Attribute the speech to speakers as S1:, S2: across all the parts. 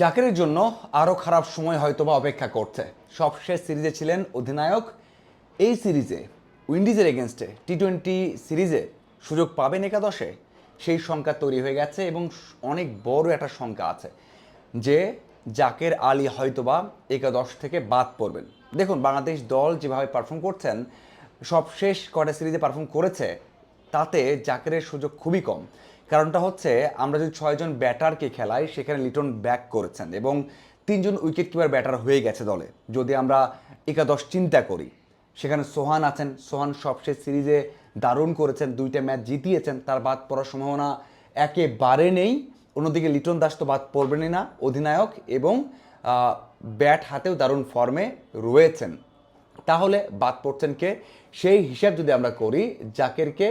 S1: জাকেরের জন্য আরও খারাপ সময় হয়তোবা অপেক্ষা করছে। সবশেষ সিরিজে ছিলেন অধিনায়ক। এই সিরিজে, উইন্ডিজের এগেনস্টে টি টোয়েন্টি সিরিজে সুযোগ পাবেন একাদশে। সেই সংখ্যা তৈরি হয়ে গেছে এবং অনেক বড় একটা সংখ্যা আছে যে জাকের আলী হয়তোবা একাদশ থেকে বাদ পড়বেন। দেখুন, বাংলাদেশ দল যেভাবে পারফর্ম করছেন, সবশেষ কটা সিরিজে পারফর্ম করেছে, তাতে জাকেরের সুযোগ খুবই কম। কারণটা হচ্ছে আমরা যদি ছয়জন ব্যাটারকে খেলাই, সেখানে লিটন ব্যাক করেছেন এবং তিনজন উইকেট কিপার ব্যাটার হয়ে গেছে দলে। যদি আমরা একাদশ চিন্তা করি, সেখানে সোহান আছেন, সোহান সবশেষ সিরিজে দারুণ করেছেন, দুইটা ম্যাচ জিতিয়েছেন, তার বাদ পড়ার সম্ভাবনা একেবারে নেই। অন্যদিকে লিটন দাস তো বাদ পড়বেনই না, অধিনায়ক এবং ব্যাট হাতেও দারুণ ফর্মে রয়েছেন। তাহলে বাদ পড়ছেন কে? সেই হিসাব যদি আমরা করি, জাকেরকে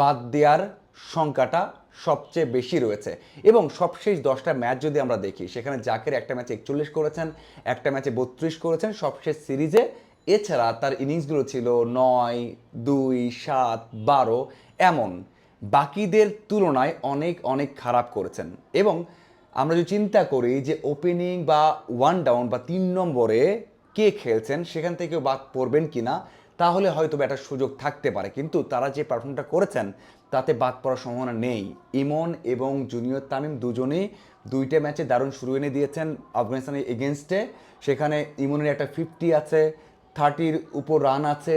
S1: বাদ দেওয়ার সংখ্যাটা সবচেয়ে বেশি রয়েছে। এবং সবশেষ দশটা ম্যাচ যদি আমরা দেখি, সেখানে জাকের একটা ম্যাচে একচল্লিশ করেছেন, একটা ম্যাচে বত্রিশ করেছেন, সবশেষ সিরিজে। এছাড়া তার ইনিংসগুলো ছিল নয়, দুই, সাত, বারো, এমন। বাকিদের তুলনায় অনেক অনেক খারাপ করেছেন। এবং আমরা যদি চিন্তা করি যে ওপেনিং বা ওয়ান ডাউন বা তিন নম্বরে কে খেলছেন, সেখান থেকেও বাদ পড়বেন কিনা তাহলে হয়তো বা একটা সুযোগ থাকতে পারে। কিন্তু তারা যে পারফর্মটা করেছেন, তাতে বাদ পড়ার সম্ভাবনা নেই। ইমন এবং জুনিয়র তামিম দুজনেই দুইটা ম্যাচে দারুণ শুরু এনে দিয়েছেন আফগানিস্তানের এগেনস্টে সেখানে ইমনের একটা ফিফটি আছে থার্টির উপর রান আছে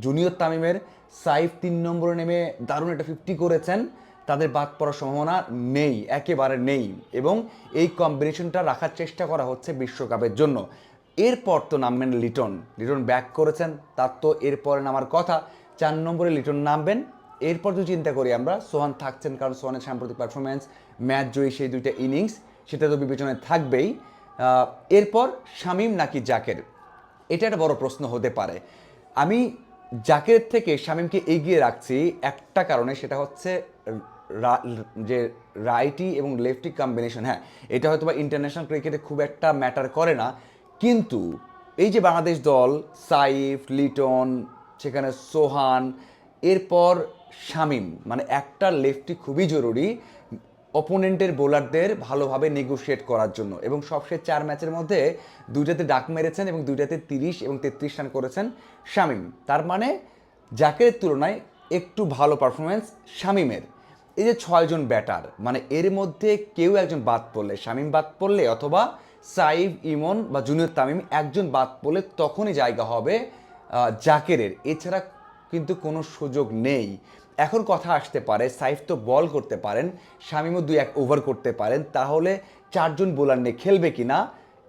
S1: জুনিয়র তামিমের। সাইফ তিন নম্বরে নেমে দারুণ একটা ফিফটি করেছেন। তাদের বাদ পড়ার সম্ভাবনা নেই, একেবারে নেই। এবং এই কম্বিনেশনটা রাখার চেষ্টা করা হচ্ছে বিশ্বকাপের জন্য। এরপর তো নামবেন লিটন। লিটন ব্যাক করেছেন, তার তো এরপরে নামার কথা। চার নম্বরে লিটন নামবেন। এরপর যদি চিন্তা করি আমরা, সোহান থাকছেন কারণ সোহানের সাম্প্রতিক পারফরমেন্স ম্যাচ জয়ী সেই দুইটা ইনিংস সেটা তো বিবেচনায় থাকবেই। এরপর শামিম নাকি জাকের? এটা একটা বড় প্রশ্ন হতে পারে। আমি জাকের থেকে শামিমকে এগিয়ে রাখছি একটা কারণে, সেটা হচ্ছে যে রাইটি এবং লেফটি কম্বিনেশন হ্যাঁ এটা হয়তো বা ইন্টারন্যাশনাল ক্রিকেটে খুব একটা ম্যাটার করে না। কিন্তু এই যে বাংলাদেশ দল, সাইফ, লিটন, সেখানে সোহান, এরপর শামিম মানে একটা লেফটি খুবই জরুরি অপোনেন্টের বোলারদের ভালোভাবে নেগোশিয়েট করার জন্য। এবং সবশেষ চার ম্যাচের মধ্যে দুইটাতে ডাক মেরেছেন এবং দুইটাতে তিরিশ এবং তেত্রিশ রান করেছেন শামিম। তার মানে জাকের তুলনায় একটু ভালো পারফরমেন্স শামিমের। এই যে ছয়জন ব্যাটার মানে এর মধ্যে কেউ একজন বাদ পড়লে, শামিম বাদ পড়লে অথবা সাইফ, ইমন বা জুনিয়র তামিম একজন বাদ পড়লে তখনই জায়গা হবে জাকেরের। এছাড়া কিন্তু কোনো সুযোগ নেই। এখন কথা আসতে পারে, সাইফ তো বল করতে পারেন, শামিমও দুই এক ওভার করতে পারেন, তাহলে চারজন বোলার নিয়ে খেলবে কি না,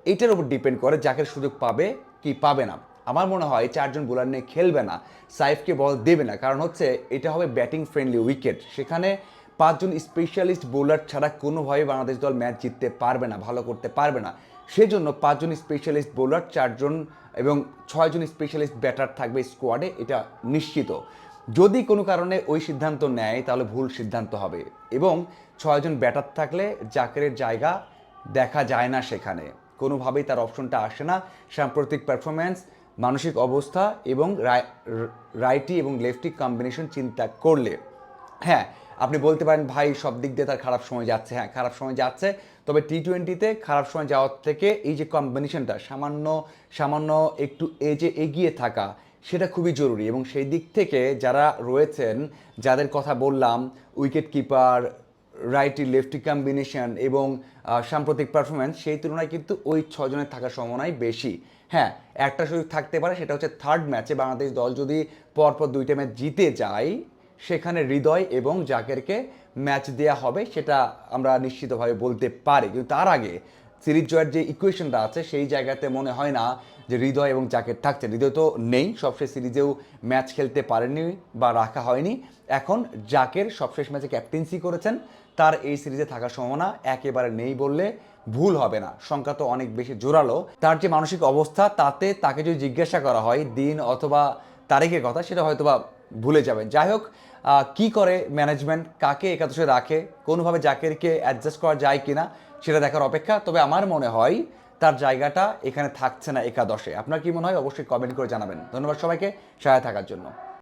S1: এটার উপর ডিপেন্ড করে জাকের সুযোগ পাবে কি পাবে না। আমার মনে হয় চারজন বোলার নিয়ে খেলবে না, সাইফকে বল দেবে না, কারণ হচ্ছে এটা হবে ব্যাটিং ফ্রেন্ডলি উইকেট সেখানে পাঁচজন স্পেশালিস্ট বোলার ছাড়া কোনোভাবে বাংলাদেশ দল ম্যাচ জিততে পারবে না, ভালো করতে পারবে না। সেজন্য পাঁচজন স্পেশালিস্ট বোলার চারজন এবং ছয়জন স্পেশালিস্ট ব্যাটার থাকবে স্কোয়াডে এটা নিশ্চিত। যদি কোনো কারণে ওই সিদ্ধান্ত নেয়, তাহলে ভুল সিদ্ধান্ত হবে এবং ছয়জন ব্যাটার থাকলে জাকেরের জায়গা দেখা যায় না সেখানে। কোনোভাবেই তার অপশনটা আসে না। সাম্প্রতিক পারফরম্যান্স মানসিক অবস্থা এবং রাই- রাইটি এবং লেফটি কম্বিনেশন চিন্তা করলে। হ্যাঁ আপনি বলতে পারেন, ভাই, সব দিক দিয়ে তার খারাপ সময় যাচ্ছে। হ্যাঁ খারাপ সময় যাচ্ছে। তবে টি টোয়েন্টিতে খারাপ সময় যাওয়ার থেকে এই যে কম্বিনেশনটা সামান্য সামান্য একটু এজে এগিয়ে থাকা, সেটা খুবই জরুরি। এবং সেই দিক থেকে যারা রয়েছেন, যাদের কথা বললাম wicket keeper righty lefty combination এবং সাম্প্রতিক পারফরমেন্স সেই তুলনায় কিন্তু ওই ছজনের থাকার সম্ভাবনাই বেশি। হ্যাঁ একটা সুযোগ থাকতে পারে, সেটা হচ্ছে থার্ড ম্যাচে বাংলাদেশ দল যদি পরপর দুইটা ম্যাচ জিতে যায় সেখানে হৃদয় এবং জাকেরকে ম্যাচ দেয়া হবে, সেটা আমরা নিশ্চিতভাবে বলতে পারি। কিন্তু তার আগে সিরিজ জয়ের যে ইকুয়েশনটা আছে, সেই জায়গাতে মনে হয় না যে হৃদয় এবং জাকের থাকছে। হৃদয় তো নেই, সবশেষ সিরিজেও ম্যাচ খেলতে পারেনি বা রাখা হয়নি। এখন জাকের সবশেষ ম্যাচে ক্যাপ্টেন্সি করেছেন, তার এই সিরিজে থাকার সম্ভাবনা একেবারে নেই বললে ভুল হবে না। সংখ্যা তো অনেক বেশি জোরালো। তার যে মানসিক অবস্থা, তাতে তাকে যদি জিজ্ঞাসা করা হয় দিন অথবা তারিখের কথা, সেটা হয়তো বা ভুলে যাবেন। যাই হোক কি করে ম্যানেজমেন্ট কাকে একাদশে রাখে, কোনোভাবে জাকেরকে অ্যাডজাস্ট করা যায় কি না সেটা দেখার অপেক্ষা। তবে আমার মনে হয় তার জায়গাটা এখানে থাকছে না একাদশে। আপনার কি মনে হয়? অবশ্যই কমেন্ট করে জানাবেন। ধন্যবাদ সবাইকে। সহায় থাকার জন্য।